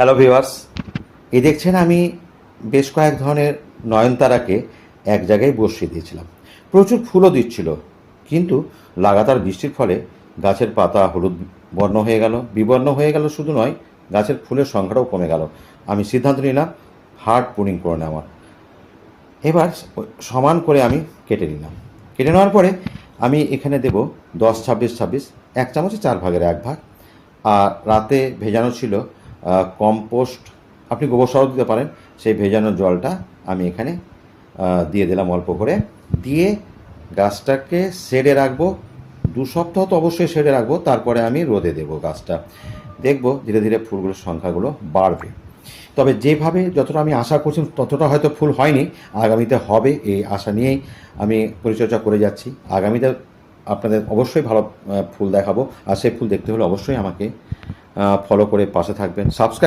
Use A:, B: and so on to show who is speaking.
A: Hello viewers এই দেখছেন, আমি বেশ কয়েক ধরনের নয়নতারাকে এক জায়গায় বসিয়ে দিয়েছিলাম। প্রচুর ফুলও দিচ্ছিল, কিন্তু লাগাতার বৃষ্টির ফলে গাছের পাতা হলুদ বর্ণ হয়ে গেল। বিবর্ণ হয়ে গেল শুধু নয়, গাছের ফুলের সংখ্যাটাও কমে গেল। আমি সিদ্ধান্ত নিলাম, হার্ড পুনিং করে নেওয়ার। এবার সমান করে আমি কেটে নিলাম। কেটে নেওয়ার পরে আমি এখানে দেব দশ ছাব্বিশ ছাব্বিশ, এক চামচে চার ভাগের এক ভাগ। আর রাতে ভেজানো ছিল কম্পোস্ট আপনি গোবর সারও দিতে পারেন। সেই ভেজানো জলটা আমি এখানে দিয়ে দিলাম অল্প করে। দিয়ে গাছটাকে শেডে রাখব। দু সপ্তাহ তো অবশ্যই শেডে রাখব। তারপরে আমি রোদে দেবো গাছটা। দেখব ধীরে ধীরে ফুলগুলোর সংখ্যাগুলো বাড়বে। তবে যেভাবে যতটা আমি আশা করছি, ততটা হয়তো ফুল হয়নি। আগামীতে হবে এই আশা নিয়েই আমি পরিচর্যা করে যাচ্ছি। আগামীতে আপনাদের অবশ্যই ভালো ফুল দেখাবো। আর সেই ফুল দেখতে হলে অবশ্যই আমাকে ফলো করে পাশে থাকবেন। সাবস্ক্রাইব